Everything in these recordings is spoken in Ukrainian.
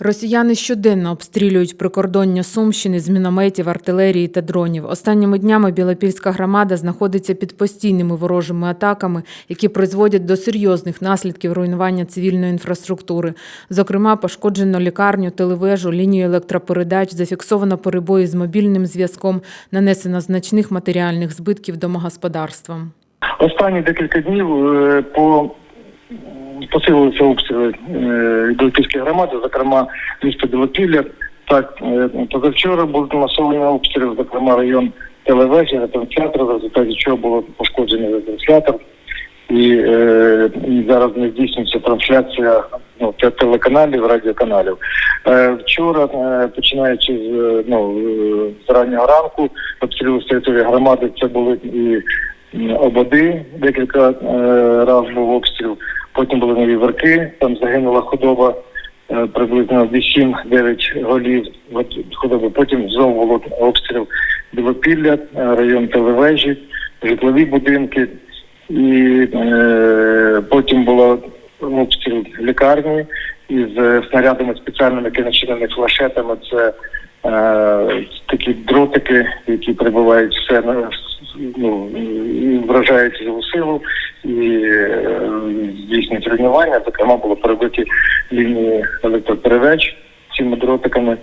Росіяни щоденно обстрілюють прикордоння Сумщини з мінометів, артилерії та дронів. Останніми днями Білопільська громада знаходиться під постійними ворожими атаками, які призводять до серйозних наслідків руйнування цивільної інфраструктури. Зокрема, пошкоджено лікарню, телевежу, лінію електропередач, зафіксовано перебої з мобільним зв'язком, нанесено значних матеріальних збитків домогосподарствам. Останні декілька днів е, по посилилися обстріли е, Білопільської громади, зокрема місто Білопілля. Так, е, позавчора був масований обстріл, зокрема район телевежі, ретранслятор, в результаті чого було пошкоджений ретранслятор. І, е, і зараз не здійснюється трансляція ну, те- телеканалів, радіоканалів. Е, вчора, е, починаючи з, е, ну, з раннього ранку, обстріли з території громади, це були і ободи, декілька е, разів був обстріл. Потім були нові верки, там загинула худоба е, приблизно 8-9 голів худоби. Потім знову було обстріл Білопілля, е, район телевежі, житлові будинки. І е, потім було обстріл лікарні із е, снарядами спеціальними, які флешетами. Це е, такі дротики, які прибувають все на ну, вражають живу силу і е, здійснюють руйнування. Зокрема, було перебиті лінії електропередач цими дротиками.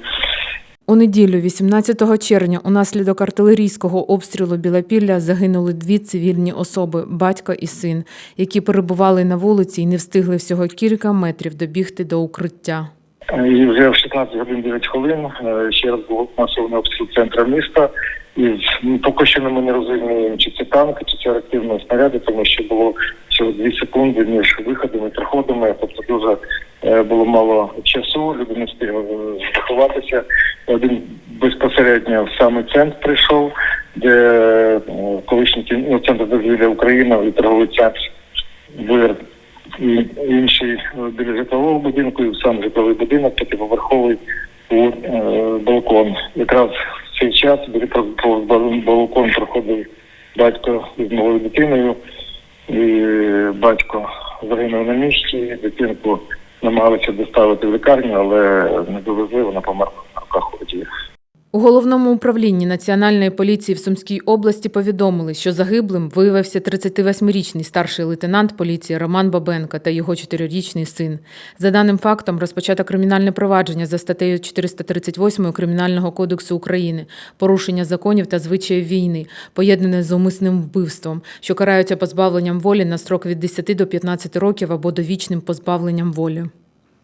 У неділю, 18 червня, унаслідок артилерійського обстрілу Білопілля загинули дві цивільні особи батько і син, які перебували на вулиці і не встигли всього кілька метрів добігти до укриття. І вже в 16 годин 9 хвилин е, ще раз був масовий обстріл центра міста. І ну, поки що ми не розуміємо, чи це танки, чи це реактивні снаряди, тому що було всього 2 секунди між виходами приходами. Тобто дуже е, було мало часу, люди не встигли е, заховатися. Один безпосередньо в самий центр прийшов, де е, колишній ну, центр дозвілля Україна і торговий центр ВИР і інший е, біля житлового будинку, і сам житловий будинок, п'ятиповерховий у е, балкон. Якраз в цей час балкон проходив батько з малою дитиною, і батько загинув на місці, дитинку намагалися доставити в лікарню, але не довезли, вона померла на руках у водія. У головному управлінні Національної поліції в Сумській області повідомили, що загиблим виявився 38-річний старший лейтенант поліції Роман Бабенко та його 4-річний син. За даним фактом, розпочато кримінальне провадження за статтею 438 Кримінального кодексу України порушення законів та звичаїв війни, поєднане з умисним вбивством, що караються позбавленням волі на строк від 10 до 15 років або довічним позбавленням волі.